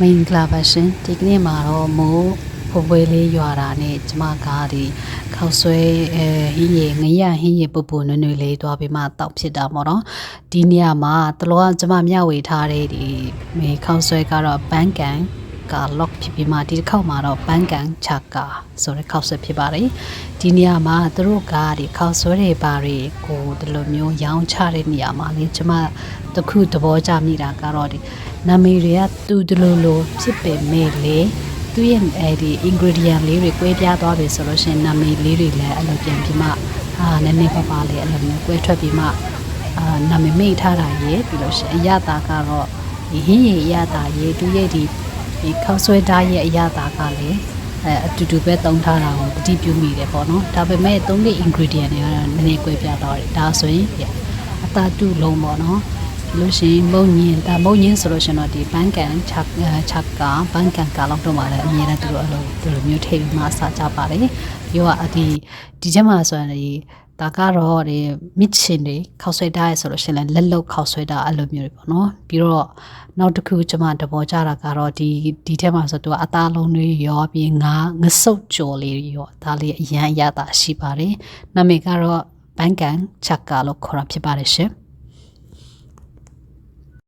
မင်္ဂလာပါရှင်ဒီကနေ့မှာတော့မိုးဖွယ်ဖွယ်လေးရွာတာနဲ့ကျမကဒီခောက်ဆွဲအဲဟင်းရငရဟင်းရပူပူနွနွလေးတွားပြီးမှတောက်ဖြစ်တာပေါ့နော်ဒီနေရာမှာတလောကကျမမျှဝေထားတဲ့ဒီမေခောက်ဆွဲကတော့ဘန်ကန် က lock ဖြစ်ပြီးမှဒီတစ်ခေါက်မှာတော့ဘန်ကန်ချာကာဆိုတဲ့ခောက်ဆွဲဖြစ်ပါတယ်ဒီနေရာမှာသူတို့ကဒီခောက်ဆွဲတွေပါတွေကိုဒီလိုမျိုးရောင်းချတဲ့နေရာမှာလေကျမတခုသဘောကျမိတာကတော့ဒီနာမည်တွေကတူတူလိုလိုဖြစ်ပေမဲ့လေသူရဲ့အဲဒီ ingredient လေးတွေကွဲပြားသွားပြီဆိုလို့ရှိရင်နာမည်လေးတွေလည်းအဲ့လိုပြန်ပြီးမှအာနည်းနည်းပါးပါလေးအဲ့လိုမျိုးကွဲထွက်ပြီးမှအာနာမည်မိတ်ထားတာရေပြီးလို့ရှိရင်အရသာကတော့ဒီဟင်းရည်အရသာရေသူရဲ့ဒီ ဒီခောက်ဆွဲဓာတ်ရဲ့အရသာကလည်းအဲအတူတူပဲတုံးထားတာကိုတတိပြုမိတယ်ပေါ့နော်ဒါပေမဲ့သုံးတဲ့ ingredient တွေကတော့နည်းနည်းကွဲပြားသွားတယ်ဒါဆိုရင်အတာတူလုံးပေါ့နော်လို့ရှိရင်မုံညင်ဒါမုံညင်ဆိုလို့ရှိရင်တော့ဒီဘန်ကန်ချက်ချက်ကာဘန်ကန်ကာလောက်တော့မှာလည်းအမြဲတမ်းသူတို့အဲ့လိုဒီလိုမျိုးထည့်ပြီးမှအစားကြပါတယ်ပြီးတော့အဒီဒီချက်မှာဆိုရင် ဒီဒါကတော့ဒီမစ်ချင်တွေခောက်ဆွဲထားရဆိုလို့ရှိရင်လည်းလက်လုတ်ခောက်ဆွဲတာအဲ့လိုမျိုးတွေပေါ့နော်ပြီးတော့နောက်တစ်ခုကျွန်မတဘောကြတာကတော့ဒီဒီထဲမှာဆိုတော့အသားလုံးတွေရောပြီးငါငဆုပ်ကြော်လေးရောဒါလေးအရန်အရသာရှိပါတယ်နာမည်ကတော့ဘန်ကန်ချက်ကာလို့ခေါ်တာဖြစ်ပါတယ်ရှင်